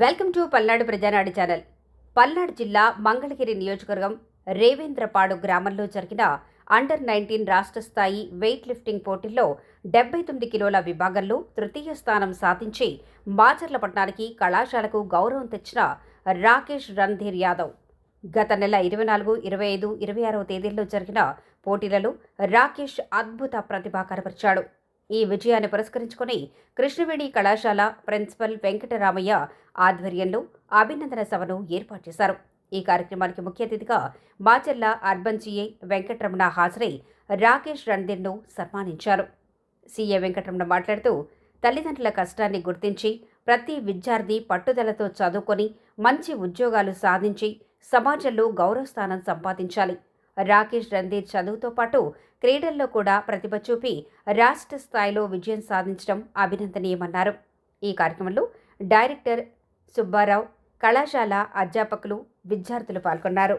Welcome to Palnadu Prajanadu channel. Palnadu జిల్లా మంగళగిరి నియోజకవర్గం రేవేంద్రపాడు గ్రామంలో జరిగిన అండర్ నైన్టీన్ రాష్ట్ర స్థాయి వెయిట్ లిఫ్టింగ్ పోటీల్లో డెబ్బై తొమ్మిది కిలోల విభాగంలో తృతీయ స్థానం సాధించి మాచర్ల పట్టణానికి కళాశాలకు గౌరవం తెచ్చిన రాకేష్ రణధీర్ యాదవ్. గత నెల ఇరవై నాలుగు ఇరవై ఐదు ఇరవై ఆరవ తేదీల్లో జరిగిన పోటీలలో రాకేష్ అద్భుత ప్రతిభ కనపరిచాడు. ఈ విజయాన్ని పురస్కరించుకొని కృష్ణవేణి కళాశాల ప్రిన్సిపల్ వెంకటరామయ్య ఆధ్వర్యంలో అభినందన సభను ఏర్పాటు చేశారు. ఈ కార్యక్రమానికి ముఖ్య అతిథిగా మాచర్ల అర్బన్ సీఏ వెంకటరమణ హాజరై రాకేష్ రణ్ధీర్ను సన్మానించారు. సీఏ వెంకటరమణ మాట్లాడుతూ తల్లిదండ్రుల కష్టాన్ని గుర్తించి ప్రతి విద్యార్థి పట్టుదలతో చదువుకొని మంచి ఉద్యోగాలు సాధించి సమాజంలో గౌరవ స్థానం సంపాదించాలి. రాకేష్ రంధీర్ చదువుతో పాటు క్రీడల్లో కూడా ప్రతిభ చూపి రాష్ట్ర స్థాయిలో విజయం సాధించడం అభినందనీయమన్నారు. ఈ కార్యక్రమంలో డైరెక్టర్ సుబ్బారావు కళాశాల అధ్యాపకులు విద్యార్థులు పాల్గొన్నారు.